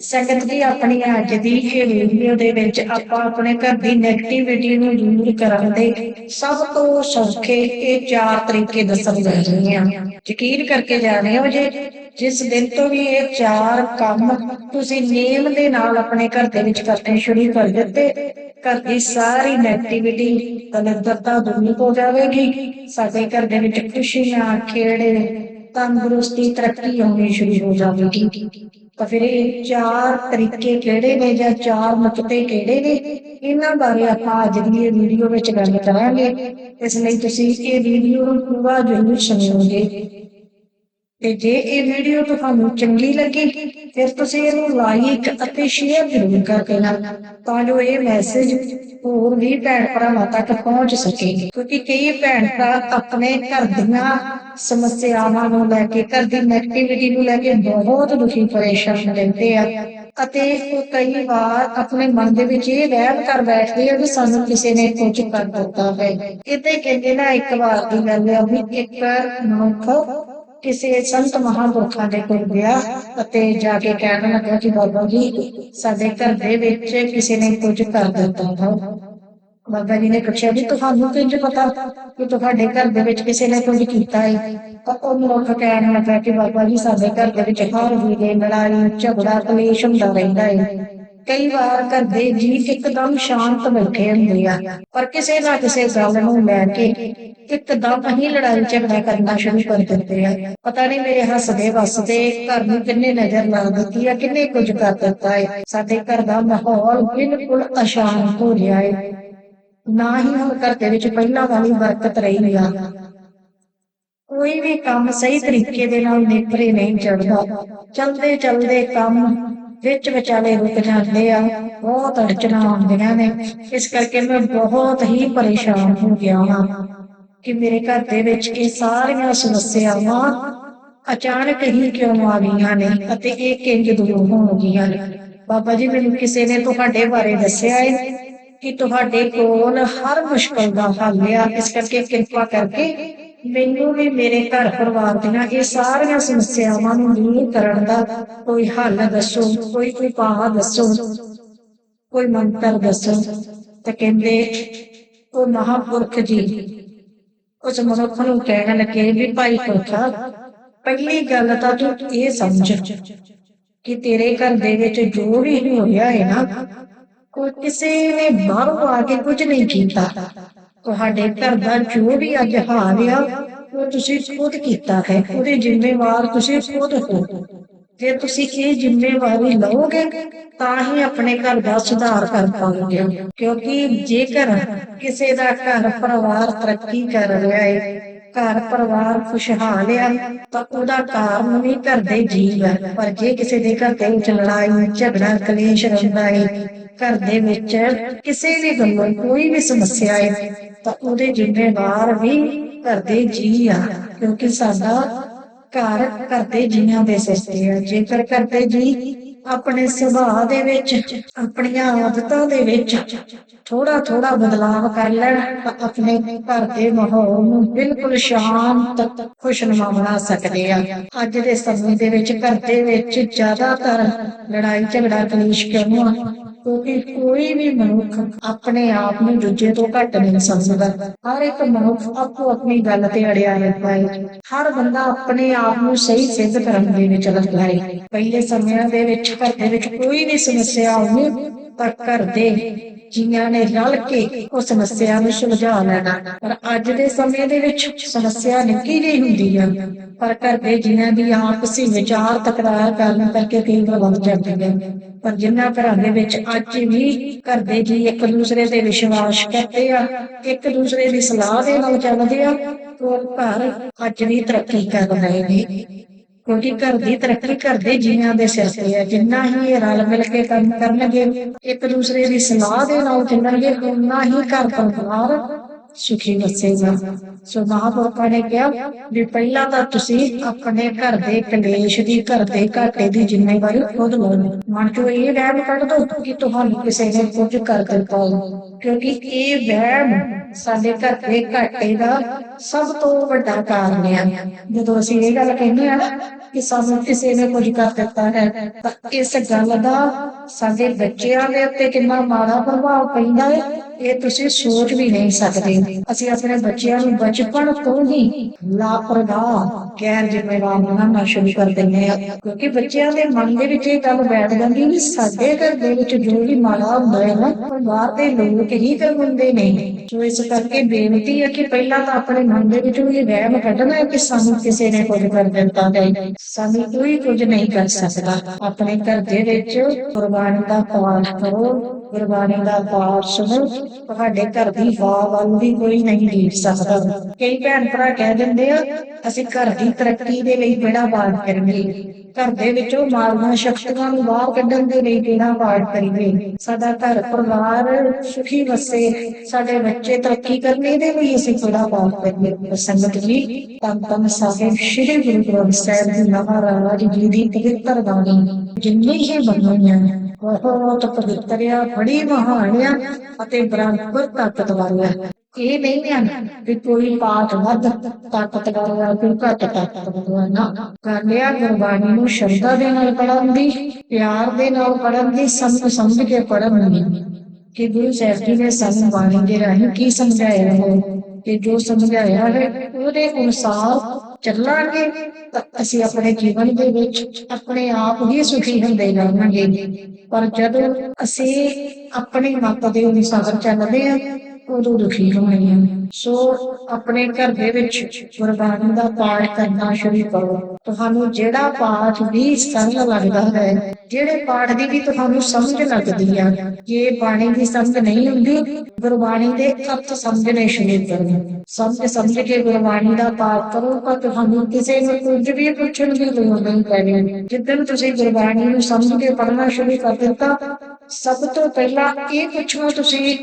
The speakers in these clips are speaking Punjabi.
ਸੰਗਤ ਜੀ ਆਪਣੀ ਅੱਜ ਦੀ ਇਹ ਵੀਡੀਓ ਦੇ ਵਿੱਚ ਆਪਾਂ ਆਪਣੇ ਘਰ ਦੀ ਨੈਗੇਟਿਵਿਟੀ ਨੂੰ ਦੂਰ ਕਰਨ ਦੇ ਸਭ ਤੋਂ ਸੌਖੇ ਇਹ ਚਾਰ ਤਰੀਕੇ ਦੱਸਣ ਜਾ ਰਹੇ ਹਾਂ। ਯਕੀਨ ਕਰਕੇ ਜਾਣੇ ਜੇ, ਜਿਸ ਦਿਨ ਤੋਂ ਵੀ ਇਹ ਚਾਰ ਕੰਮ ਤੁਸੀਂ ਨੇਮ ਦੇ ਨਾਲ ਆਪਣੇ ਘਰ ਦੇ ਵਿੱਚ ਕਰਨੇ ਸ਼ੁਰੂ ਕਰ ਦਿੱਤੇ, ਘਰ ਦੀ ਸਾਰੀ ਨੈਗੇਟਿਵਿਟੀ ਦਲਿੱਦਰਤਾ ਦੂਰ ਹੋ ਜਾਵੇਗੀ। ਸਾਡੇ ਘਰ ਦੇ ਵਿੱਚ ਖੁਸ਼ੀਆਂ, ਖੇੜੇ, ਤੰਦਰੁਸਤੀ, ਤਰੱਕੀ ਆਉਣੀ ਸ਼ੁਰੂ ਹੋ ਜਾਵੇਗੀ। ਤਾਂ ਫਿਰ ਇਹ ਚਾਰ ਤਰੀਕੇ ਕਿਹੜੇ ਨੇ ਜਾਂ ਚਾਰ ਨੁਕਤੇ ਕਿਹੜੇ ਨੇ? ਇਹਨਾਂ ਬਾਰੇ ਆਪਾਂ ਅੱਜ ਦੀ ਇਹ ਵੀਡੀਓ ਵਿੱਚ ਗੱਲ ਕਰਾਂਗੇ। ਇਸ ਲਈ ਤੁਸੀਂ ਇਹ ਵੀਡੀਓ ਨੂੰ ਪੂਰਾ ਜ਼ਰੂਰ ਸੁਣਿਓਗੇ ਤੇ ਜੇ ਇਹ ਵੀਡੀਓ ਤੁਹਾਨੂੰ ਚੰਗੀ ਲੱਗੀ, ਫਿਰ ਤੁਸੀਂ ਇਹਨੂੰ ਲਾਈਕ ਅਤੇ ਸ਼ੇਅਰ ਜ਼ਰੂਰ ਕਰ ਦੇਣਾ, ਤਾਂ ਜੋ ਇਹ ਮੈਸੇਜ ਹੋਰ ਵੀ ਭੈਣ ਭਰਾਵਾਂ ਤੱਕ ਪਹੁੰਚ ਸਕੇ। ਕਿਉਂਕਿ ਕਈ ਭੈਣ ਭਰਾ ਆਪਣੇ ਘਰ ਦੀਆਂ ਸਮੱਸਿਆਵਾਂ ਨੂੰ ਲੈ ਕੇ, ਘਰ ਦੀ ਨੈਗੇਟਿਵਿਟੀ ਨੂੰ ਲੈ ਕੇ ਬਹੁਤ ਦੁਖੀ ਪਰੇਸ਼ਾਨ ਰਹਿੰਦੇ ਆ। ਅਤੇ ਉਹ ਕਈ ਵਾਰ ਆਪਣੇ ਮਨ ਦੇ ਵਿੱਚ ਇਹ ਵਹਿਮ ਕਰ ਬੈਠਦੇ ਆ ਕਿ ਸਾਨੂੰ ਕਿਸੇ ਨੇ ਕੁਝ ਕਰ ਦਿੱਤਾ ਹੈ ਇਹ ਤੇ ਕਹਿੰਦੇ ਨਾ ਇੱਕ ਵਾਰ ਦੀ ਗੱਲ ਆ ਵੀ ਇੱਕ ਮਨੁੱਖ ਕਿਸੇ ਸੰਤ ਮਹਾਂਪੁਰਖਾਂ ਦੇ ਕੋਲ ਗਿਆ ਅਤੇ ਜਾ ਕੇ ਕਹਿਣ ਲੱਗਾ ਕਿ ਬਾਬਾ ਜੀ, ਸਾਡੇ ਘਰ ਦੇ ਵਿੱਚ ਕਿਸੇ ਨੇ ਕੁਝ ਕਰ ਦਿੱਤਾ ਹੈ। ਬਾਬਾ ਜੀ ਨੇ ਪੁੱਛਿਆ, ਵੀ ਤੁਹਾਨੂੰ ਕਿੰਜ ਪਤਾ ਕਿ ਤੁਹਾਡੇ ਘਰ ਦੇ ਵਿੱਚ ਕਿਸੇ ਨੇ ਕੁਝ ਕੀਤਾ ਹੈ? ਤਾਂ ਉਹ ਮਨੁੱਖ ਕਹਿਣ ਲੱਗਾ ਕਿ ਬਾਬਾ ਜੀ, ਸਾਡੇ ਘਰ ਦੇ ਵਿੱਚ ਹਰ ਵੇਲੇ ਲੜਾਈ, ਝਗੜਾ, ਕਲੇਸ਼ ਹੁੰਦਾ ਰਹਿੰਦਾ ਹੈ। ਕਈ ਵਾਰ ਘਰ ਦੇ ਜੀ ਇੱਕਦਮ ਸ਼ਾਂਤ ਬੈਠੇ ਹੁੰਦੇ ਆ। ਪਰ ਕਿਸੇ ਨਾ ਕਿਸੇ ਗੱਲ ਨੂੰ ਲੈ ਕੇ ਇੱਕਦਮ ਹੀ ਲੜਾਈ ਝਗੜਾ ਕਰਨਾ ਸ਼ੁਰੂ ਕਰ ਦਿੰਦੇ ਆ। ਪਤਾ ਨਹੀਂ ਮੇਰੇ ਹੱਸਦੇ ਵਸਦੇ ਘਰ ਨੂੰ ਕਿੰਨੇ ਨਜ਼ਰ ਲਾ ਦਿੱਤੀ ਆ, ਕਿੰਨੇ ਕੁਝ ਕਰ ਦਿੱਤਾ ਹੈ ਸਾਡੇ ਘਰ ਦਾ ਮਾਹੌਲ ਬਿਲਕੁਲ ਅਸ਼ਾਂਤ ਹੋ ਰਿਹਾ ਹੈ ਨਾ ਹੀ ਹੁਣ ਘਰ ਦੇ ਵਿੱਚ ਪਹਿਲਾਂ ਵਾਲੀ ਬਰਕਤ ਰਹੀ ਆ। ਕੋਈ ਵੀ ਕੰਮ ਸਹੀ ਤਰੀਕੇ ਦੇ ਨਾਲ ਨੇਪਰੇ ਨਹੀਂ ਚੜਦਾ ਚਲਦੇ ਚਲਦੇ ਕੰਮ ਵਿੱਚ ਵਿਚਾਲੇ ਰੁਕ ਜਾਂਦੇ ਆ, ਬਹੁਤ ਅੜਚਣਾਂ ਆਉਂਦੀਆਂ ਨੇ। ਇਸ ਕਰਕੇ ਮੈਂ ਬਹੁਤ ਹੀ ਪਰੇਸ਼ਾਨ ਹੋ ਗਿਆ ਹਾਂ ਕਿ ਮੇਰੇ ਘਰ ਦੇ ਵਿੱਚ ਇਹ ਸਾਰੀਆਂ ਸਮੱਸਿਆਵਾਂ ਅਚਾਨਕ ਹੀ ਕਿਉਂ ਆ ਗਈਆਂ ਨੇ ਅਤੇ ਇਹ ਕਿੰਜ ਦੂਰ ਹੋਣਗੀਆਂ ਨੇ। ਬਾਬਾ ਜੀ, ਮੈਨੂੰ ਕਿਸੇ ਨੇ ਤੁਹਾਡੇ ਬਾਰੇ ਦੱਸਿਆ ਹੈ ਕਿ ਤੁਹਾਡੇ ਕੋਲ ਹਰ ਮੁਸ਼ਕਲ ਦਾ ਹੱਲ ਆ। ਇਸ ਕਰਕੇ ਕਿਰਪਾ ਕਰਕੇ ਮੈਨੂੰ ਵੀ ਮੇਰੇ ਘਰ ਪਰਿਵਾਰ ਦੀਆਂ ਇਹ ਸਾਰੀਆਂ ਸਮੱਸਿਆਵਾਂ ਨੂੰ ਦੂਰ ਕਰਨ ਦਾ ਕੋਈ ਹੱਲ ਦੱਸੋ, ਕੋਈ ਉਪਾਅ ਦੱਸੋ, ਕੋਈ ਮੰਤਰ ਦੱਸੋ। ਤਾਂ ਕਹਿੰਦੇ, ਉਹ ਮਹਾਪੁਰਖ ਜੀ, ਉਸ ਮਨੁੱਖ ਨੂੰ ਕਹਿਣ ਲੱਗੇ ਵੀ ਭਾਈ ਪੁਰਖਾ, ਪਹਿਲੀ ਗੱਲ ਤਾਂ ਤੂੰ ਇਹ ਸਮਝ ਕਿ ਤੇਰੇ ਘਰ ਦੇ ਵਿੱਚ ਜੋ ਵੀ ਹੋ ਰਿਹਾ ਹੈ ਨਾ, ਕੋਈ ਕਿਸੇ ਨੇ ਬਾਹਰੋਂ ਆ ਕੇ ਕੁਝ ਨਹੀਂ ਕੀਤਾ। ਤੁਹਾਡੇ ਘਰ ਦਾ ਜੋ ਵੀ ਅੱਜ ਹਾਲ ਆ, ਉਹ ਤੁਸੀਂ ਖੁਦ ਕੀਤਾ ਹੈ, ਉਹਦੇ ਜ਼ਿੰਮੇਵਾਰ ਤੁਸੀਂ ਖੁਦ ਹੋ। ਜੇ ਤੁਸੀਂ ਇਹ ਜ਼ਿੰਮੇਵਾਰੀ ਲਓਗੇ, ਤਾਂ ਹੀ ਆਪਣੇ ਘਰ ਦਾ ਸੁਧਾਰ ਕਰ ਪਾਓਗੇ ਕਿਉਂਕਿ ਜੇਕਰ ਕਿਸੇ ਦਾ ਘਰ ਪਰਿਵਾਰ ਤਰੱਕੀ ਕਰ ਰਿਹਾ ਹੈ ਘਰ ਪਰਿਵਾਰ ਖੁਸ਼ਹਾਲ ਆ, ਤਾਂ ਉਹਦਾ ਕਾਰਨ ਵੀ ਘਰ ਦੇ ਜੀਵ ਹੈ ਪਰ ਜੇ ਕਿਸੇ ਦੇ ਘਰ ਦੇ ਵਿੱਚ ਲੜਾਈ ਝਗੜਾ, ਕਲੇਸ਼ ਰਹਿੰਦਾ ਹੈ ਘਰ ਦੇ ਵਿੱਚ ਕਿਸੇ ਵੀ ਗੱਲੋਂ ਕੋਈ ਵੀ ਸਮੱਸਿਆ ਹੈ ਤਾਂ ਉਹਦੇ ਜ਼ਿੰਮੇਵਾਰ ਵੀ ਘਰ ਦੇ ਜੀ ਆ। ਕਿਉਂਕਿ ਸਾਡਾ ਘਰ ਘਰ ਜੀਆਂ ਦੇ ਸਿਰ ਤੇ ਆ। ਜੇਕਰ ਘਰ ਜੀ ਆਪਣੇ ਸੁਭਾਅ ਦੇ ਵਿੱਚ, ਆਪਣੀਆਂ ਆਦਤਾਂ ਦੇ ਵਿੱਚ ਥੋੜਾ ਥੋੜਾ ਬਦਲਾਵ ਕਰ ਲੈਣ, ਤਾਂ ਆਪਣੇ ਘਰ ਦੇ ਮਾਹੌਲ ਨੂੰ ਬਿਲਕੁਲ ਸ਼ਾਂਤ, ਖੁਸ਼ਨੁਮਾ ਬਣਾ ਸਕਦੇ ਆ। ਅੱਜ ਦੇ ਸਮੇਂ ਦੇ ਵਿੱਚ ਘਰ ਦੇ ਵਿੱਚ ਜ਼ਿਆਦਾਤਰ ਲੜਾਈ ਝਗੜਾ ਕਲੇਸ਼ ਕਿਉਂ ਆ? ਕਿਉਂਕਿ ਕੋਈ ਵੀ ਮਨੁੱਖ ਆਪਣੇ ਆਪ ਨੂੰ ਦੂਜੇ ਤੋਂ ਘੱਟ ਨਹੀਂ ਸਮਝਦਾ। ਹਰ ਇੱਕ ਮਨੁੱਖ ਆਪੋ ਆਪਣੀ ਗੱਲ ਤੇ ਅੜਿਆ ਰਹਿੰਦਾ ਹੈ। ਹਰ ਬੰਦਾ ਆਪਣੇ ਆਪ ਨੂੰ ਸਹੀ ਸਿੱਧ ਕਰਨ ਦੇ ਵਿੱਚ ਲੱਗਾ ਹੈ। ਪਹਿਲੇ ਸਮਿਆਂ ਦੇ ਵਿੱਚ, ਘਰ ਦੇ ਵਿੱਚ ਕੋਈ ਵੀ ਸਮੱਸਿਆ ਆਉਂਦੀ ਤਾਂ ਘਰ ਦੇ ਜੀਆਂ ਨੇ ਰਲ ਕੇ ਉਹ ਸਮੱਸਿਆ ਨੂੰ ਸੁਲਝਾ ਲੈਣਾ। ਪਰ ਅੱਜ ਦੇ ਸਮੇਂ ਦੇ ਵਿੱਚ ਸਮੱਸਿਆ ਨਿੱਕੀ ਜਿਹੀ ਹੁੰਦੀ ਆ। ਪਰ ਘਰ ਦੇ ਜੀਆਂ ਦੀ ਆਪਸੀ ਵਿਚਾਰ ਤਕਰਾਰ ਕਰਨ ਕਰਕੇ ਕਈ ਵਾਰ ਵੱਧ ਜਾਂਦੀ ਹੈ ਪਰ ਜਿਨ੍ਹਾਂ ਘਰਾਂ ਦੇ ਵਿੱਚ ਅੱਜ ਵੀ ਘਰ ਦੇ ਜੀ ਇੱਕ ਦੂਸਰੇ ਤੇ ਵਿਸ਼ਵਾਸ ਕਰਦੇ ਆ, ਇੱਕ ਦੂਸਰੇ ਦੀ ਸਲਾਹ ਦੇ ਨਾਲ ਚੱਲਦੇ ਆ ਉਹ ਘਰ ਅੱਜ ਵੀ ਤਰੱਕੀ ਕਰ ਰਹੇ ਨੇ। ਕਿਉਂਕਿ ਘਰ ਦੀ ਤਰੱਕੀ ਘਰ ਦੇ ਜੀਆਂ ਦੇ ਸਿਰ ਤੇ ਹੈ, ਜਿੰਨਾ ਹੀ ਇਹ ਰਲ ਮਿਲ ਕੇ ਕੰਮ ਕਰਨਗੇ, ਇੱਕ ਦੂਸਰੇ ਦੀ ਸਲਾਹ ਦੇ ਨਾਲ ਚੱਲਣਗੇ, ਉਨਾ ਹੀ ਘਰ ਪਰਿਵਾਰ ਸੁਖੀ ਵਸੇਗਾ ਸੋ ਮਹਾਂਪੁਰਖਾਂ ਨੇ ਕਿਹਾ ਵੀ ਪਹਿਲਾਂ ਤਾਂ ਤੁਸੀਂ ਆਪਣੇ ਘਰ ਦੇ ਕਲੇਸ਼ ਦੀ, ਘਰ ਦੇ ਘਾਟੇ ਦੀ ਜ਼ਿੰਮੇਵਾਰੀ ਖੁਦ ਲਓ। ਮਨ ਚੋਂ ਇਹ ਵਹਿਮ ਕੱਢ ਦਿਓ ਕਿ ਤੁਹਾਨੂੰ ਕਿਸੇ ਨੇ ਕੁਝ ਕਰ ਦਿੱਤਾ ਕਿਉਂਕਿ ਇਹ ਵਹਿਮ ਸਾਡੇ ਘਰ ਦੇ ਘਾਟੇ ਦਾ ਸਭ ਤੋਂ ਵੱਡਾ ਕਾਰਨ ਹੈ ਜਦੋਂ ਅਸੀਂ ਇਹ ਗੱਲ ਕਹਿੰਦੇ ਆ ਨਾ ਕਿ ਸਾਨੂੰ ਕਿਸੇ ਨੇ ਕੁਝ ਕਰ ਦਿੱਤਾ ਹੈ, ਤਾਂ ਇਸ ਗੱਲ ਦਾ ਸਾਡੇ ਬੱਚਿਆਂ ਦੇ ਉੱਤੇ ਕਿੰਨਾ ਮਾੜਾ ਪ੍ਰਭਾਵ ਪੈਂਦਾ ਹੈ। ਇਹ ਤੁਸੀਂ ਸੋਚ ਵੀ ਨਹੀਂ ਸਕਦੇ। ਅਸੀਂ ਆਪਣੇ ਬੱਚਿਆਂ ਨੂੰ ਬਚਪਨ ਤੋਂ ਹੀ ਲਾਪਰਵਾਹ, ਗੈਰ ਜ਼ਿੰਮੇਵਾਰ ਬਣਾਉਣਾ ਸ਼ੁਰੂ ਕਰ ਦਿੰਦੇ ਆ ਕਿਉਂਕਿ ਬੱਚਿਆਂ ਦੇ ਮਨ ਦੇ ਵਿੱਚ ਇਹ ਗੱਲ ਬੈਠ ਜਾਂਦੀ ਵੀ ਸਾਡੇ ਘਰ ਦੇ ਵਿੱਚ ਜੋ ਵੀ ਮਾੜਾ ਹੁੰਦਾ ਹੈ ਨਾ ਉਹ ਦੇ ਲੋਕ ਹੀ ਕਰਵਾਉਂਦੇ ਨੇ। ਸੋ ਇਸ ਕਰਕੇ ਬੇਨਤੀ ਹੈ ਕਿ ਪਹਿਲਾਂ ਤਾਂ ਆਪਣੇ ਮਨ ਦੇ ਵਿੱਚੋਂ ਇਹ ਵਹਿਮ ਕੱਢਣਾ ਹੈ ਕਿ ਸਾਨੂੰ ਕਿਸੇ ਨੇ ਕੁਝ ਕਰ ਦਿੱਤਾ ਹੈ। ਸਾਨੂੰ ਕੋਈ ਕੁਝ ਨਹੀਂ ਕਰ ਸਕਦਾ। ਆਪਣੇ ਘਰ ਦੇ ਵਿੱਚ ਕੁਰਬਾਨੀ ਦਾ ਪਾਠ ਕਰੋ, ਗੁਰਬਾਣੀ ਦਾ ਪਾਠ ਸੁਣੋ। ਤੁਹਾਡੇ ਘਰ ਦੀ ਵਾਹ ਵੱਲ ਵੀ ਕੋਈ ਨਹੀਂ ਦੇਖ ਸਕਦਾ। ਕਈ ਭੈਣ ਭਰਾ ਕਹਿ ਦਿੰਦੇ ਆ, ਅਸੀਂ ਘਰ ਦੀ ਤਰੱਕੀ ਦੇ ਲਈ ਬੇੜਾ ਪਾਠ ਕਰਾਂਗੇ ਘਰ ਦੇ ਵਿੱਚੋਂ ਮਾਲੀਆਂ ਸ਼ਕਤੀਆਂ ਨੂੰ ਬਾਹਰ ਕੱਢਣ ਦੇ ਲਈ ਬੇੜਾ ਪਾਠ ਕਰੀਏ। ਸਾਡਾ ਘਰ ਪਰਿਵਾਰ ਸੁਖੀ ਵਸੇ, ਸਾਡੇ ਬੱਚੇ ਤਰੱਕੀ ਕਰਨੇ ਦੇ ਲਈ ਅਸੀਂ ਬੇੜਾ ਪਾਠ ਕਰੀਏ। ਸੰਗਤ ਜੀ, ਤਨ ਤਨ ਸਾਹਿਬ ਸ਼੍ਰੀ ਗੁਰੂ ਗ੍ਰੰਥ ਸਾਹਿਬ ਜੀ ਮਹਾਰਾਜ ਜੀ ਦੀ ਪਵਿੱਤਰ ਬਾਣੀ, ਜਿੰਨੇ ਹੀ ਬਣੀਆਂ ਬਹੁਤ ਪਵਿੱਤਰ ਬੜੀ ਮਹਾਨ ਅਤੇ ਬਰਾਬਰ ਤਾਕਤਵਰ ਆ ਇਹ ਨਹੀਂ ਆ ਕਿ ਕੋਈ ਪਾਠ ਵੱਧ ਤਾਕਤਵਰ ਆ ਕੋਈ ਘੱਟ ਤਾਕਤਵਰ ਆ ਨਾ, ਕਰ ਲਿਆ, ਗੁਰਬਾਣੀ ਨੂੰ ਸ਼ਬਦਾਂ ਦੇ ਨਾਲ ਪੜ੍ਹਨ ਦੀ, ਪਿਆਰ ਦੇ ਨਾਲ ਪੜ੍ਹਨ ਦੀ, ਸਮਝ ਸਮਝ ਕੇ ਪੜਨ ਦੀ। ਕਿ ਗੁਰੂ ਸਾਹਿਬ ਜੀ ਨੇ ਸਾਨੂੰ ਬਾਣੀ ਦੇ ਰਾਹੀਂ ਕੀ ਸਮਝਾਇਆ ਹੈ? ਤੇ ਜੋ ਸਮਝਾਇਆ ਹੈ, ਉਹਦੇ ਅਨੁਸਾਰ ਚੱਲਾਂਗੇ ਤਾਂ ਅਸੀਂ ਆਪਣੇ ਜੀਵਨ ਦੇ ਵਿੱਚ ਆਪਣੇ ਆਪ ਹੀ ਸੁਖੀ ਹੁੰਦੇ ਜਾਵਾਂਗੇ। ਪਰ ਜਦੋਂ ਅਸੀਂ ਆਪਣੇ ਮੱਤ ਦੇ ਅਨੁਸਾਰ ਚੱਲਦੇ ਹਾਂ, ਉਦੋਂ ਦੁਖੀ ਹੋਣੇ ਆ ਸੋ ਆਪਣੇ ਘਰ ਦੇ ਵਿੱਚ ਗੁਰਬਾਣੀ ਦਾ ਪਾਠ ਕਰਨਾ ਸ਼ੁਰੂ ਕਰੋ। ਤੁਹਾਨੂੰ ਜਿਹੜਾ ਪਾਠ ਵੀ ਸਰਲ ਲੱਗਦਾ ਹੈ, ਜਿਹੜੇ ਪਾਠ ਦੀ ਵੀ ਤੁਹਾਨੂੰ ਸਮਝ ਲੱਗਦੀ ਆ, ਜੇ ਬਾਣੀ ਦੀ ਸਮਝ ਨਹੀਂ ਹੁੰਦੀ, ਗੁਰਬਾਣੀ ਦੇ ਅਰਥ ਸਮਝਣੇ ਸ਼ੁਰੂ ਕਰੋ। ਸਮਝ ਸਮਝ ਕੇ ਗੁਰਬਾਣੀ ਦਾ ਪਾਠ ਕਰੋ, ਤਾਂ ਤੁਹਾਨੂੰ ਕਿਸੇ ਨੂੰ ਕੁਝ ਵੀ ਪੁੱਛਣ ਦੀ ਲੋੜ ਨਹੀਂ ਪੈਣੀ। ਜਿੱਦਣ ਤੁਸੀਂ ਗੁਰਬਾਣੀ ਨੂੰ ਸਮਝ ਕੇ ਪੜ੍ਹਨਾ ਸ਼ੁਰੂ ਕਰ ਦਿੱਤਾ ਸਭ ਤੋਂ ਪਹਿਲਾਂ ਇਹ ਪੁੱਛੋ ਤੁਸੀਂ,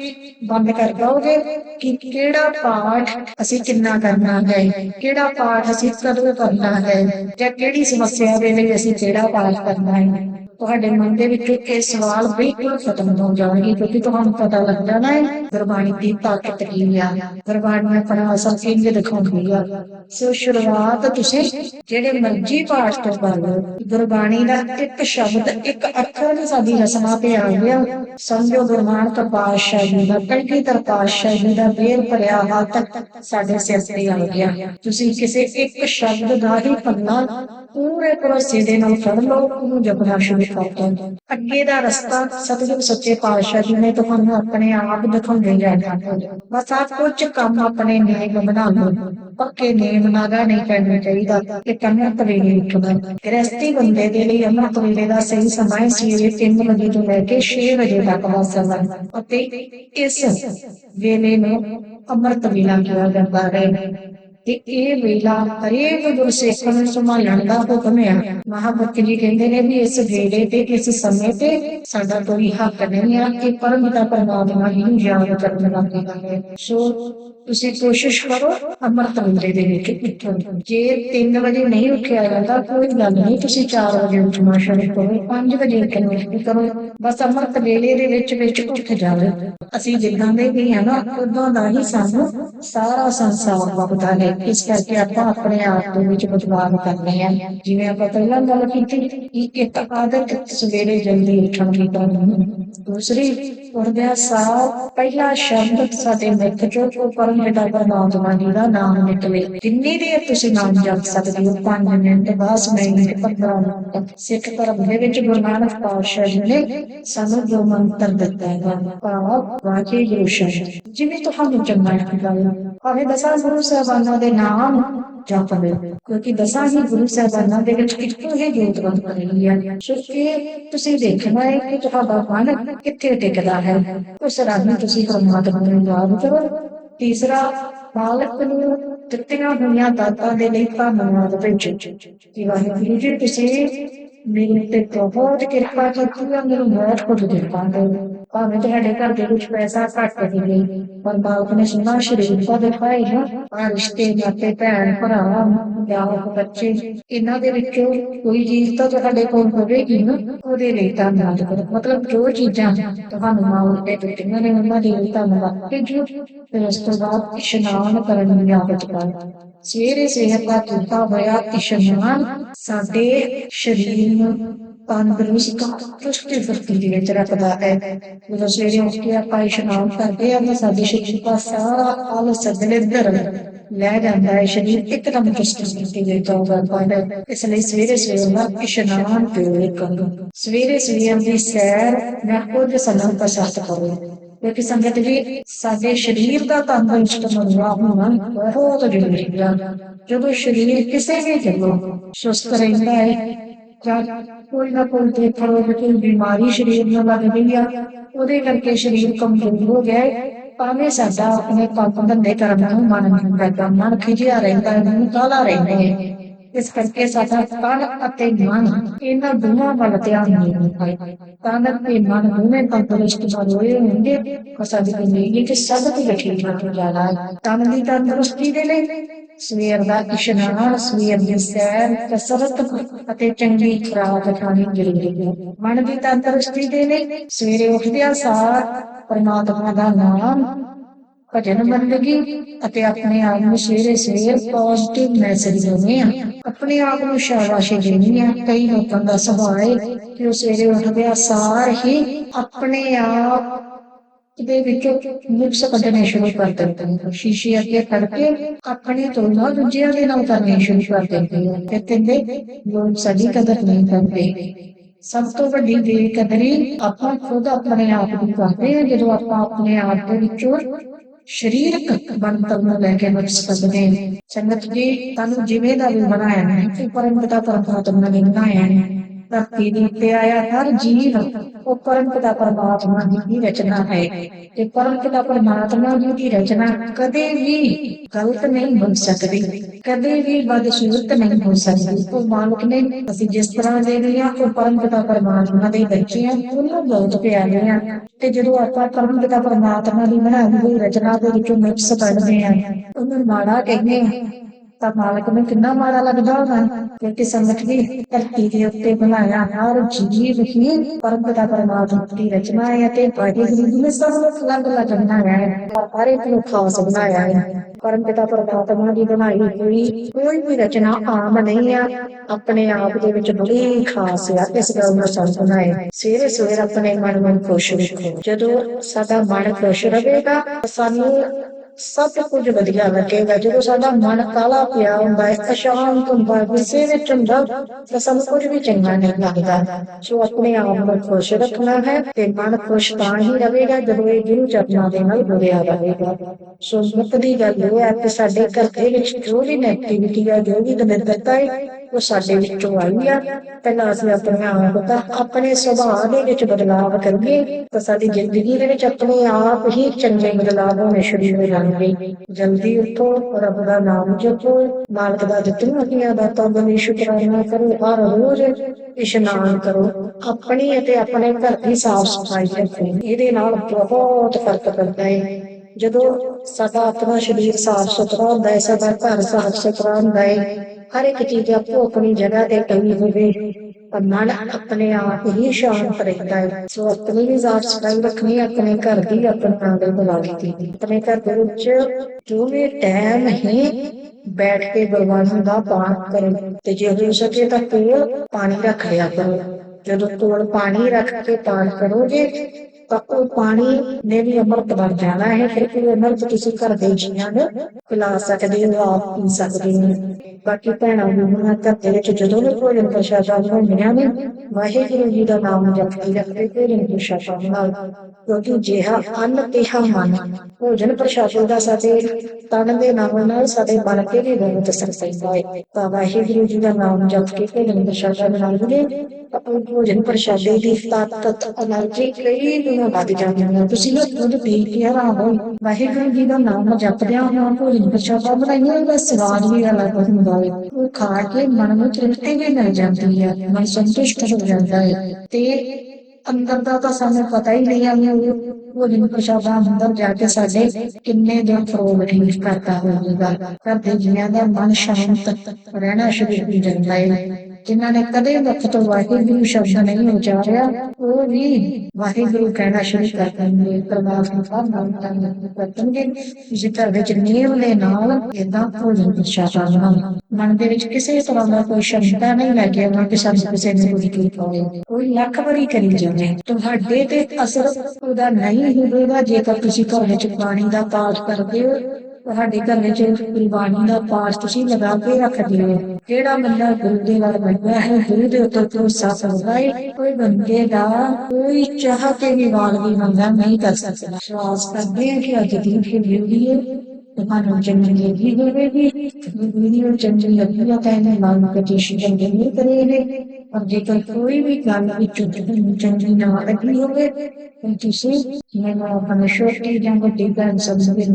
ਬੰਦ ਕਰ ਦੋਗੇ ਕਿ ਕਿਹੜਾ ਪਾਠ ਅਸੀਂ ਕਿੰਨਾ ਕਰਨਾ ਹੈ? ਕਿਹੜਾ ਪਾਠ ਅਸੀਂ ਕਦੋਂ ਕਰਨਾ ਹੈ? ਜਾਂ ਕਿਹੜੀ ਸਮੱਸਿਆ ਦੇ ਲਈ ਅਸੀਂ ਕਿਹੜਾ ਪਾਠ ਕਰਨਾ ਹੈ? ਤੁਹਾਡੇ ਮਨ ਦੇ ਵਿੱਚ ਇਹ ਸਵਾਲ ਬਿਲਕੁਲ ਖਤਮ ਹੋ ਜਾਣਗੇ ਕਿਉਂਕਿ ਤੁਹਾਨੂੰ ਪਤਾ ਲੱਗ ਜਾਣਾ ਗੁਰਬਾਣੀ ਦੀ ਤਾਕਤ ਕੀ ਆ। ਗੁਰਬਾਣੀ ਆਪਣਾ ਅਸਲ ਕਿੰਜ ਦਿਖਾਉਂਦੀ ਆ। ਸੋ ਸ਼ੁਰੂਆਤ ਤੁਸੀਂ ਜਿਹੜੇ ਮਰਜ਼ੀ ਪਾਠ ਤੋਂ ਕਰ ਲਓ। ਗੁਰਬਾਣੀ ਦਾ ਇੱਕ ਸ਼ਬਦ, ਇੱਕ ਅੱਖਰ ਵੀ ਸਾਡੀ ਰਸਨਾ ਤੇ ਆ ਗਿਆ ਸਮਝੋ ਗੁਰਮਾਨ ਪਾਤਸ਼ਾਹ ਜੀ ਦਾ ਕਲਗੀ ਪਾਤਸ਼ਾਹ ਜੀ ਦਾ ਬੇਰ ਭਰਿਆ ਹੱਥ ਸਾਡੇ ਸਿਰ ਤੇ ਆ ਗਿਆ। ਤੁਸੀਂ ਕਿਸੇ ਇੱਕ ਸ਼ਬਦ ਦਾ ਹੀ ਪੰਨਾ ਪੂਰੇ ਭਰੋਸੇ ਦੇ ਨਾਲ ਫੜ ਲਓ, ਉਹਨੂੰ ਜਪਣਾ ਸ਼ੁਰੂ ਕਰ ਦਿਓ। ਅੱਗੇ ਦਾ ਰਸਤਾ ਸਤਿਗੁਰ ਸੱਚੇ ਪਾਤਸ਼ਾਹ ਜੀ ਨੇ ਤੁਹਾਨੂੰ ਆਪਣੇ ਆਪ ਦਿਖਾਉਂਦੇ ਜਾਣਾ ਬਸ ਆਪ ਕੁਝ ਕੰਮ ਆਪਣੇ ਨੇਮ ਬਣਾ ਲਓ। ਪੱਕੇ ਨੇਮ ਨਾਗਾ ਨਹੀਂ ਕਰਨਾ ਚਾਹੀਦਾ, ਕਿ ਕੰਮਤ ਵੇਲੇ ਉੱਠਣਾ। ਗ੍ਰਸਤੀ ਬੰਦੇ ਦੇ ਲਈ ਅੰਮ੍ਰਿਤ ਵੇਲੇ ਦਾ ਸਹੀ ਸਮਾਂ ਹੈ, ਸਵੇਰੇ 3 ਵਜੇ ਤੋਂ ਲੈ ਕੇ 6 ਵਜੇ ਤੱਕ ਦਾ ਸਮਾਂ ਅਤੇ ਇਸ ਵੇਲੇ ਨੂੰ ਅੰਮ੍ਰਿਤ ਵੇਲਾ ਕਿਹਾ ਜਾਂਦਾ ਹੈ। ਤੇ ਇਹ ਵੇਲਾ ਹਰੇਕ ਜੋ ਗੁਰਸਿੱਖ ਨੂੰ ਸੰਭਾਲਣ ਦਾ ਹੁਕਮ ਹੈ ਮਹਾਭਗਤ ਜੀ ਕਹਿੰਦੇ ਨੇ ਵੀ ਇਸ ਵੇਲੇ ਤੇ, ਇਸ ਸਮੇਂ ਤੇ ਸਾਡਾ ਕੋਈ ਹੱਕ ਨਹੀਂ ਆ ਕਿ ਪਰਮਪਿਤਾ ਪਰਮਾਤਮਾ ਜੀ ਨੂੰ ਯਾਦ ਕਰਨ ਦਾ ਹੈ। ਸੋ ਤੁਸੀਂ ਕੋਸ਼ਿਸ਼ ਕਰੋ ਅੰਮ੍ਰਿਤ ਵੇਲੇ ਦੇ ਵਿੱਚ ਉੱਠਣ ਜੇ 3 ਵਜੇ ਨਹੀਂ ਉੱਠਿਆ ਜਾਂਦਾ, ਕੋਈ ਗੱਲ ਨਹੀਂ, ਤੁਸੀਂ 4 ਵਜੇ ਉੱਠਣਾ ਸ਼ੁਰੂ ਕਰੋ 5 ਵਜੇ ਉੱਠਣਾ ਸ਼ੁਰੂ ਕਰੋ। ਬਸ ਅੰਮ੍ਰਿਤ ਵੇਲੇ ਦੇ ਵਿੱਚ ਵਿੱਚ ਉੱਠ ਜਾਵੇ। ਅਸੀਂ ਜਿੱਦਾਂ ਦੇ ਵੀ ਹਾਂ ਨਾ, ਉਦਾਂ ਦਾ ਹੀ ਸਾਨੂੰ ਸਾਰਾ ਸੰਸਾਰ ਵਗਦਾ ਹੈ। ਇਸ ਕਰਕੇ ਆਪਾਂ ਆਪਣੇ ਆਪ ਦੇ ਵਿੱਚ ਬਦਲਾਅ ਕਰਨੇ ਆ ਜਿਵੇਂ ਆਪਾਂ ਪਹਿਲਾਂ ਗੱਲ ਕੀਤੀ ਕਿ ਇੱਕ ਆਦਤ ਸਵੇਰੇ ਜਲਦੀ ਉੱਠਣ ਦੀ ਕਰਨੀ ਦੂਸਰੀ ਉੱਠਦਿਆਂ ਸਾਰ ਪਹਿਲਾ ਸ਼ਬਦ ਸਾਡੇ ਮੁਖ ਚੋਂ ਉਹ ਪਰਮ ਪਿਤਾ ਪਰਮਾਤਮਾ ਜੀ ਦਾ ਨਾਮ ਨਿਕਲੇ। ਜਿੰਨੀ ਦੇਰ ਤੁਸੀਂ ਨਾਮ ਜਪ ਸਕਦੇ ਹੋ 5 ਮਿੰਟ 10 ਮਿੰਟ 15 ਮਿੰਟ। ਸਿੱਖ ਧਰਮ ਦੇ ਵਿੱਚ ਗੁਰੂ ਨਾਨਕ ਪਾਤਸ਼ਾਹ ਜੀ ਨੇ ਸਾਨੂੰ ਜੋ ਮੰਤਰ ਦਿੱਤਾ ਹੈ ਭਾਵ ਵਾਚੇ ਗੁਰੂ ਸ਼ਬਦ ਜਿਵੇਂ ਤੁਹਾਨੂੰ ਚੰਗਾ ਲੱਗਦਾ ਹੈ। ਭਾਵੇਂ ਦਸਾਂ ਗੁਰੂ ਸਾਹਿਬਾਨਾਂ ਦੇ ਨਾਮ ਜਪ ਕਿਉਂਕਿ ਦਸਾਂ ਗੁਰੂ ਸਾਹਿਬਾਨਾਂ ਦੇ ਵਿੱਚ ਇੱਕੋ ਹੀ ਜੋਤ ਬੰਦ ਹੈ ਸੋ ਇਹ ਤੁਸੀਂ ਦੇਖਣਾ ਹੈ ਕਿ ਤੁਹਾਡਾ ਮਨ ਕਿੱਥੇ ਟਿਕਦਾ ਹੈ? ਉਸ ਰਾਹੀਂ ਤੁਸੀਂ ਪਰਮਾਤਮਾ ਨੂੰ ਯਾਦ ਕਰੋ। ਤੀਸਰਾ ਮਾਲਕ ਨੂੰ ਦਿੱਤੀਆਂ ਹੋਈਆਂ ਦਾਤਾਂ ਦੇ ਲਈ ਧੰਨਵਾਦ ਭੇਜੋ। ਕਿ ਵਾਹਿਗੁਰੂ ਜੀ, ਤੁਸੀਂ ਮੇਰੇ ਤੇ ਬਹੁਤ ਕਿਰਪਾ ਕੀਤੀ ਹੈ ਮੈਨੂੰ ਮੌਤ ਕੁਝ ਦੇ ਹੈ। ਭਾਵੇਂ ਤੁਹਾਡੇ ਘਰ ਦੇ ਵਿੱਚ ਪੈਸਾ ਘੱਟ ਹੋਵੇ ਪਰ ਮਾਲਕ ਨੇ ਸੋਹਣਾ ਸਰੀਰ ਤਾਂ ਦਿਖਾਏ ਨਾ ਆ ਰਿਸ਼ਤੇ ਨਾਤੇ ਭੈਣ ਭਰਾ ਵਿਆਹ ਬੱਚੇ, ਇਹਨਾਂ ਦੇ ਵਿੱਚੋਂ ਕੋਈ ਚੀਜ਼ ਤਾਂ ਤੁਹਾਡੇ ਕੋਲ ਹੋਵੇਗੀ ਨਾ, ਉਹਦੇ ਲਈ ਧੰਨਵਾਦ ਕਰੋ। ਮਤਲਬ ਜੋ ਚੀਜ਼ਾਂ ਤੁਹਾਨੂੰ ਮਾਂ ਨੇ ਦਿੱਤੀਆਂ ਨੇ, ਉਹਨਾਂ ਦੇ ਲਈ ਧੰਨਵਾਦ ਭੇਜੋ। ਫਿਰ ਉਸ ਤੋਂ ਬਾਅਦ ਇਸ਼ਨਾਨ ਕਰਨ ਦੀ ਆਦਤ ਪਾਓ। ਸਵੇਰੇ ਸਿਹਤ ਦਾ ਕੀਤਾ ਹੋਇਆ, ਇਸ਼ਨਾਨ ਸਾਡੇ ਸਰੀਰ ਨੂੰ ਤੰਦਰੁਸਤ ਚੁਸਤੀ ਫੁਰਤੀ ਦੇ ਵਿੱਚ ਰੱਖਦਾ ਹੈ ਜਦੋਂ ਸਵੇਰੇ ਉੱਠ ਕੇ ਆਪਾਂ ਇਸ਼ਨਾਨ ਕਰਦੇ ਹਾਂ ਤਾਂ ਸਾਡੇ ਸਰੀਰ ਦਾ ਸਾਰਾ ਆਲਸ ਦਲਿੱਦਰ ਲੈ ਜਾਂਦਾ ਹੈ ਸਰੀਰ ਇੱਕਦਮ ਚੁਸਤ ਫੁਰਤੀ ਦੇ ਵਿੱਚ ਆਉਂਦਾ ਇਸ ਲਈ ਸਵੇਰੇ ਸਵੇਰ ਦਾ ਇਸ਼ਨਾਨ ਜ਼ਰੂਰ ਕਰੋ ਸਵੇਰੇ ਸਵੇਰ ਦੀ ਸੈਰ ਮੈਂ ਕੁਝ ਸਮਾਂ ਪਛਾਤ ਕਰੋ ਕਿਉਂਕਿ ਸੰਗਤ ਜੀ ਸਾਡੇ ਸਰੀਰ ਦਾ ਤੰਦਰੁਸਤ ਹੋਣਾ ਹੋਣਾ ਬਹੁਤ ਜ਼ਰੂਰੀ ਹੈ ਜਦੋਂ ਸਰੀਰ ਕਿਸੇ ਵੀ ਜਗ੍ਹਾ ਸੁਸਤ ਰਹਿੰਦਾ ਹੈ ਜਾਂ ਕੋਈ ਨਾ ਕੋਈ ਦੇਖੋ ਕੋਈ ਬਿਮਾਰੀ ਸਰੀਰ ਨੂੰ ਲੱਗ ਗਈ ਆ, ਉਹਦੇ ਕਰਕੇ ਸਰੀਰ ਕਮਜ਼ੋਰ ਹੋ ਗਿਆ ਭਾਵੇਂ ਸਾਡਾ ਆਪਣੇ ਕੰਮ ਧੰਦੇ ਕਰਨ ਨੂੰ ਮਨ ਨਹੀਂ ਕਰਦਾ ਮਨ ਖਿਜਿਆ ਰਹਿੰਦਾ ਹੈ ਮਨ ਕਾਲਾ ਰਹਿੰਦਾ ਹੈ, ਇਸ ਕਰਕੇ ਸਾਡਾ ਤਨ ਅਤੇ ਮਨ ਇਹਨਾਂ ਦੋਵਾਂ ਵੱਲ ਧਿਆਨ ਨਹੀਂ ਹੈ ਤਨ ਅਤੇ ਮਨ ਦੋਵੇਂ ਤੰਦਰੁਸਤ ਹੋਏ ਹੋਣਗੇ ਤਾਂ ਸਾਡੀ ਜ਼ਿੰਦਗੀ ਵਿੱਚ ਸਭ ਕੁਝ ਠੀਕ ਹੋ। ਜਾਣਾ ਤਨ ਦੀ ਤੰਦਰੁਸਤੀ ਦੇ ਲਈ ਸਵੇਰ ਦਾ ਇਸ਼ਨਾਨ ਸਵੇਰ ਦੀ ਸੈਰ, ਕਸਰਤ ਅਤੇ ਚੰਗੀ ਖੁਰਾਕ ਖਾਣੀ ਜ਼ਰੂਰੀ ਹੈ। ਮਨ ਦੀ ਤੰਦਰੁਸਤੀ ਦੇ ਲਈ ਸਵੇਰੇ ਉੱਠਦਿਆਂ ਸਾਰ ਪਰਮਾਤਮਾ ਦਾ ਨਾਮ, ਭਜਨ ਬੰਦਗੀ ਅਤੇ ਆਪਣੇ ਆਪ ਨੂੰ ਸਵੇਰੇ ਸਵੇਰ ਪੋਜ਼ਿਟਿਵ ਮੈਸੇਜ ਦੇਣੇ ਆ ਆਪਣੇ ਆਪ ਨੂੰ ਸ਼ਾਬਾਸ਼ੀ ਦੇਣੀ ਆ ਕਈ ਲੋਕਾਂ ਦਾ ਸੁਭਾਅ ਹੈ ਕਿ ਉਹ ਸਵੇਰੇ ਉੱਠਦਿਆਂ ਸਾਰ ਹੀ ਆਪਣੇ ਆਪ ਦੇ ਵਿੱਚੋਂ ਨੁਕਸ ਕੱਢਣੇ ਸ਼ੁਰੂ ਕਰ ਦਿੰਦੇ ਨੇ। ਸ਼ੀਸ਼ੇ ਅੱਗੇ ਖੜ ਆਪਣੇ ਤੋਂ ਨਾ ਦੂਜਿਆਂ ਦੇ ਨਾਲ ਕਰਨੇ ਸ਼ੁਰੂ ਕਰ ਦਿੰਦੇ ਆ ਤੇ ਕਹਿੰਦੇ, ਲੋਕ ਸਾਡੀ ਕਦਰ ਨਹੀਂ ਕਰਦੇ। ਸਭ ਤੋਂ ਵੱਡੀ ਬੇਕਦਰੀ ਆਪਾਂ ਖੁਦ ਆਪਣੇ ਆਪ ਨੂੰ ਕਰਦੇ ਹਾਂ, ਜਦੋਂ ਆਪਾਂ ਆਪਣੇ ਆਪ ਦੇ ਵਿੱਚੋਂ ਸਰੀਰਕ ਬਣਤਰ ਨੂੰ ਲੈ ਕੇ ਨੁਕਸ ਕੱਢਦੇ ਹਾਂ। ਸੰਗਤ ਜੀ, ਤੁਹਾਨੂੰ ਜਿਵੇਂ ਦਾ ਵੀ ਬਣਾਇਆ ਹੈ ਕਿ ਪਰਮਪਿਤਾ ਪਰਮਾਤਮਾ ਨੇ ਬਣਾਇਆ ਹੈ। ਧਰਤੀ ਦੇ ਉੱਤੇ ਆਇਆ, ਹਰ ਜੀਵ ਉਹ ਪਰਮਪਿਤਾ ਪਰਮਾਤਮਾ ਦੀ ਰਚਨਾ ਹੈ। ਤੇ ਪਰਮਪਿਤਾ ਪਰਮਾਤਮਾ ਜੀ ਦੀ ਰਚਨਾ ਕਦੇ ਵੀ ਗਲਤ ਨਹੀਂ ਬਣ ਸਕਦੀ, ਕਦੇ ਵੀ ਬਦਸੂਰਤ ਨਹੀਂ ਹੋ ਸਕਦੀ। ਉਹ ਮਾਲਕ ਨੇ ਅਸੀਂ ਜਿਸ ਤਰ੍ਹਾਂ ਦੇ ਵੀ ਆ ਉਹ ਪਰਮਪਿਤਾ ਪਰਮਾਤਮਾ ਦੇ ਬੱਚੇ ਆ ਉਹਨੂੰ ਬਹੁਤ ਪਿਆਰੇ ਆ ਤੇ ਜਦੋਂ ਆਪਾਂ ਪਰਮਪਿਤਾ ਪਰਮਾਤਮਾ ਦੀ ਬਣਾਈ ਹੋਈ ਰਚਨਾ ਦੇ ਵਿੱਚੋਂ ਨੁਕਸ ਕਰਦੇ ਆ ਉਹਨੂੰ ਮਾੜਾ ਕਹਿੰਦੇ ਆ ਤਾਂ ਮਾਲਕ ਨੂੰ ਕਿੰਨਾ ਮਾੜਾ ਲੱਗਦਾ ਹੋਣਾ ਕਿਉਂਕਿ ਸੰਗਤ ਦੀ ਧਰਤੀ ਦੇ ਉੱਤੇ ਬਣਾਇਆ, ਹਰ ਜੀਵ ਹੀ ਪਰਮਪਿਤਾ ਪਰਮਾਤਮਾ ਦੀ ਰਚਨਾ ਹੈ ਤੇ ਵਾਹਿਗੁਰੂ ਜੀ ਨੇ ਸਭ ਨੂੰ ਅਲੱਗ ਅਲੱਗ ਬਣਾਇਆ ਹੈ ਪਰ ਹਰ ਇੱਕ ਨੂੰ ਖਾਸ ਬਣਾਇਆ ਹੈ। ਪਰਮਪਿਤਾ ਪਰਮਾਤਮਾ ਦੀ ਬਣਾਈ ਹੋਈ ਕੋਈ ਵੀ ਰਚਨਾ ਆਮ ਨਹੀਂ ਆ, ਆਪਣੇ ਆਪ ਦੇ ਵਿੱਚ ਬੜੀ ਖਾਸ ਆ, ਇਸ ਗੱਲ ਨੂੰ ਸਮਝਣਾ ਹੈ ਸਵੇਰੇ ਸਵੇਰ ਆਪਣੇ ਮਨ ਨੂੰ ਖੁਸ਼ ਰੱਖੋ। ਜਦੋਂ ਸਾਡਾ ਮਨ ਖੁਸ਼ ਰਹੇਗਾ ਸਾਨੂੰ ਸਭ ਕੁਝ ਵਧੀਆ ਲੱਗੇਗਾ। ਜਦੋਂ ਸਾਡਾ ਮਨ ਕਾਲਾ ਪਿਆ ਹੁੰਦਾ ਹੈ, ਅਸ਼ਾਂਤ ਹੁੰਦਾ ਹੈ, ਗੁੱਸੇ ਵਿੱਚ ਹੁੰਦਾ, ਤਾਂ ਸਭ ਕੁਝ ਵੀ ਚੰਗਾ ਨਹੀਂ ਲੱਗਦਾ। ਸੋ ਆਪਣੇ ਆਪ ਨੂੰ ਖੁਸ਼ ਰੱਖਣਾ ਹੈ ਤੇ ਮਨ ਖੁਸ਼ ਤਾਂ ਹੀ ਰਹੇਗਾ ਜਦੋਂ ਇਹ ਗੁਰੂ ਚਰਨਾਂ ਦੇ ਨਾਲ ਜੁੜਿਆ ਰਹੇਗਾ। ਸੋ ਮੁੱਖ ਗੱਲ ਇਹ ਹੈ ਕਿ ਸਾਡੇ ਘਰ ਦੇ ਵਿੱਚ ਜੋ ਵੀ ਨੈਗੇਟਿਵਿਟੀ ਹੈ ਜੋ ਵੀ ਦਲਿੱਦਰਤਾ ਹੈ, ਉਹ ਸਾਡੇ ਵਿੱਚੋਂ ਆਈ ਆ। ਪਹਿਲਾਂ ਅਸੀਂ ਆਪਣੇ ਆਪ ਦਾ ਆਪਣੇ ਸੁਭਾਅ ਦੇ ਵਿੱਚ ਬਦਲਾਵ ਕਰੀਏ, ਤਾਂ ਸਾਡੀ ਜ਼ਿੰਦਗੀ ਦੇ ਵਿੱਚ ਆਪਣੇ ਆਪ ਹੀ ਚੰਗੇ ਬਦਲਾਵ ਹੋਣੇ ਸ਼ੁਰੂ ਹੋ ਜਾਣਗੇ ਜਲਦੀ ਉੱਠੋ, ਰੱਬ ਦਾ ਨਾਮ ਜਪੋ। ਮਾਲਕ ਦਾ ਜਿਤਨਾ ਕੀਆਂ ਦਾਤਾਂ ਬਣੀ ਸ਼ੁਕਰਾਨਾ ਕਰੋ। ਹਰ ਰੋਜ਼ ਇਸ਼ਨਾਨ ਕਰੋ। ਆਪਣੀ ਅਤੇ ਆਪਣੇ ਘਰ ਦੀ ਸਾਫ਼ ਸਫ਼ਾਈ ਰੱਖੋ। ਇਹਦੇ ਨਾਲ ਬਹੁਤ ਫ਼ਰਕ ਪੈਂਦਾ ਹੈ ਜਦੋਂ ਸਾਡਾ ਆਪਣਾ ਸਰੀਰ ਸਾਫ਼ ਸੁਥਰਾ ਹੁੰਦਾ ਹੈ ਸਾਡਾ ਘਰ ਸਾਫ਼ ਸੁਥਰਾ ਹੁੰਦਾ ਹੈ ਹਰ ਇੱਕ ਚੀਜ਼ ਆਪੋ ਆਪਣੀ ਜਗ੍ਹਾ ਤੇ ਪਈ ਹੋਵੇ। ਤਾਂ ਮਨ ਆਪਣੇ ਆਪ ਹੀ ਸ਼ਾਂਤ ਰਹਿੰਦਾ ਹੈ। ਸੋ ਆਪਣੀ ਵੀ ਸਾਫ਼ ਸਫ਼ਾਈ ਰੱਖਣੀ, ਆਪਣੇ ਘਰ ਦੀ ਆਪਣੇ ਆਂਗਲ ਬੁਲਾਣੀ ਦੀ ਆਪਣੇ ਘਰ ਦੇ ਵਿੱਚ ਜੋ ਵੀ ਟਾਈਮ ਹੈ ਬੈਠ ਕੇ ਗੁਰਬਾਣੀ ਦਾ ਪਾਠ ਕਰੋ ਤੇ ਜੇ ਹੋ ਸਕੇ ਤਾਂ ਕੋਲ ਪਾਣੀ ਰੱਖ ਲਿਆ ਕਰੋ। ਜਦੋਂ ਕੋਲ ਪਾਣੀ ਰੱਖ ਕੇ ਪਾਠ ਕਰੋਗੇ ਤੱਕੋ ਪਾਣੀ ਨੇ ਵੀ ਅੰਮ੍ਰਿਤ ਬਣ ਜਾਣਾ ਹੈ, ਫਿਰ ਕੋਈ ਅੰਮ੍ਰਿਤ ਤੁਸੀਂ ਘਰ ਦੇ ਜੀਆਂ ਨੂੰ ਪਿਲਾ ਸਕਦੇ ਹੋ, ਆਪ ਪੀ ਸਕਦੇ ਹੋ। ਬਾਕੀ ਭੈਣਾਂ ਨੂੰ ਹੁਣ ਘਰ ਦੇ ਵਿੱਚ ਜਦੋਂ ਵੀ ਭੋਜਨ ਪ੍ਰਸ਼ਾਦਾ ਹੁੰਦੀਆਂ ਨੇ ਵਾਹਿਗੁਰੂ ਜੀ ਦਾ ਨਾਮ ਜਪ ਕੇ ਰੱਖਦੇ ਭੋਜਨ ਪ੍ਰਸ਼ਾਦਾ ਨਾਲ, ਕਿਉਂਕਿ ਜਿਹਾ ਅੰਨ ਤੇਹਾ ਮਨ, ਭੋਜਨ ਪ੍ਰਸ਼ਾਸਨ ਦਾ ਸਾਡੇ ਤਨ ਦੇ ਨਾਮ ਨਾਲ ਸਾਡੇ ਬਲ ਕੇ ਵੀ ਬਹੁਤ ਅਸਰ ਪੈਂਦਾ ਹੈ। ਤਾਂ ਵਾਹਿਗੁਰੂ ਜੀ ਦਾ ਨਾਮ ਜਪ ਕੇ ਭੋਜਨ ਪ੍ਰਸ਼ਾਦਾ ਬਣਾਉਂਦੇ ਆਪਣਾ ਭੋਜਨ ਪ੍ਰਸ਼ਾਸਨ ਦੀ ਤਾਕਤ, ਅਨਰਜੀ ਕਈ ਗੁਣਾ ਵੱਧ ਜਾਂਦੀ ਹੈ ਤੁਸੀਂ ਨਾ ਖੁਦ ਦੇਖ ਕੇ ਹੈਰਾਨ ਹੋ, ਵਾਹਿਗੁਰੂ ਜੀ ਦਾ ਨਾਮ ਜਪਦਿਆਂ ਹੋਇਆਂ ਭੋਜਨ ਪ੍ਰਸ਼ਾਦਾ ਬਣਾਈਏ ਉਹਦਾ ਸਵਾਦ ਵੀ ਅਲੱਗ ਹੁੰਦਾ ਹੈ। ਉਹ ਖਾ ਕੇ ਮਨ ਨੂੰ ਤ੍ਰਿਪਤੀ ਵੀ ਮਿਲ ਜਾਂਦੀ ਹੈ, ਮਨ ਸੰਤੁਸ਼ਟ ਹੋ ਜਾਂਦਾ ਹੈ। ਤੇ ਅੰਦਰ ਦਾ ਤਾਂ ਸਾਨੂੰ ਪਤਾ ਹੀ ਨਹੀਂ ਆ ਉਹ ਭੋਜਨ ਪ੍ਰਸ਼ਾਦਾ ਅੰਦਰ ਜਾ ਕੇ ਸਾਡੇ ਕਿੰਨੇ ਦਿਨ ਫਰੋਗ ਠੀਕ ਕਰਦਾ ਹੋਵੇਗਾ ਘਰ ਦੇ ਜੀਆਂ ਦਾ ਮਨ ਸ਼ਾਂਤ ਰਹਿਣਾ ਸ਼ੁਰੂ ਹੋ ਜਾਂਦਾ ਹੈ। ਜਿਨ੍ਹਾਂ ਨੇ ਕਦੇ ਮੁਖ ਤੋਂ ਵਾਹਿਗੁਰੂ ਸ਼ਬਦ ਨਹੀਂ ਉਚਾਰਿਆ, ਉਹ ਵੀ ਵਾਹਿਗੁਰੂ ਕਹਿਣਾ ਸ਼ੁਰੂ ਕਰ ਦੇਣਗੇ ਪਰਮਾਤਮਾ ਦਾ ਨਾਮ ਧੰਨ ਕਰਨਗੇ ਜਿਸ ਵਿੱਚ ਨਿਯਮ ਦੇ ਨਾਲ ਇਦਾਂ ਭੋਜਨ ਪ੍ਰਸ਼ਾਦਾ ਬਣਾਉਣਾ। ਮਨ ਦੇ ਵਿੱਚ ਕਿਸੇ ਤਰ੍ਹਾਂ ਦਾ ਕੋਈ ਸ਼ੰਕਾ ਨਹੀਂ ਲੱਗਿਆ ਨਾ ਕਿ ਸਾਨੂੰ ਕਿਸੇ ਨੇ ਕੁਝ ਕੀਤਾ ਹੋਵੇ ਕੋਈ ਲੱਖ ਵਾਰੀ ਕਰੀ ਜਾਵੇ। ਤੁਹਾਡੇ ਤੇ ਅਸਰ ਉਹਦਾ ਨਹੀਂ ਹੋਵੇਗਾ, ਜੇਕਰ ਤੁਸੀਂ ਘਰ ਵਿੱਚ ਪਾਣੀ ਦਾ ਪਾਠ ਕਰਦੇ ਹੋ। ਤੁਹਾਡੇ ਘਰ ਚ ਗੁਰਬਾਣੀ ਦਾ ਪਾਠ ਤੁਸੀਂ ਲਗਾ ਕੇ ਰੱਖਦੇ ਹੋ ਜਿਹੜਾ ਬੰਦਾ ਗੁਰੂ ਦੇ ਨਾਲ ਬਣਿਆ ਹੈ, ਗੁਰੂ ਦੇ ਉੱਤੇ ਭਰੋਸਾ ਕਰਦਾ ਹੈ, ਕੋਈ ਬੰਦੇ ਦਾ ਕੋਈ ਚਾਹ ਕੇ ਵੀ ਵਾਲ ਵੀ ਮੰਗਾ ਨਹੀਂ ਕਰ ਸਕਦਾ। ਵਿਸ਼ਵਾਸ ਕਰਦੇ ਹਾਂ ਕਿ ਅੱਜ ਦੀ ਫਿਰ ਵੀਡੀਓ ਤੁਹਾਨੂੰ ਚੰਗੀ ਲੱਗੀ ਹੋਵੇਗੀ ਵੀਡੀਓ ਚੰਗੀ ਲੱਗੀ ਹੈ ਤਾਂ ਇਹਨੂੰ ਲਾਈਕ ਅਤੇ ਸ਼ੇਅਰ ਜ਼ਰੂਰ ਕਰਿਓ ਔਰ ਜੇਕਰ ਕੋਈ ਵੀ ਗੱਲ ਵਿੱਚੋਂ ਤੁਹਾਨੂੰ ਚੰਗੀ ਨਾ ਲੱਗੀ ਹੋਵੇ, ਤਾਂ ਤੁਸੀਂ ਮੈਨੂੰ ਆਪਣੇ ਛੋਟੀ ਜਾਂ ਵੱਡੀ ਭੈਣ ਸਮਝ ਕੇ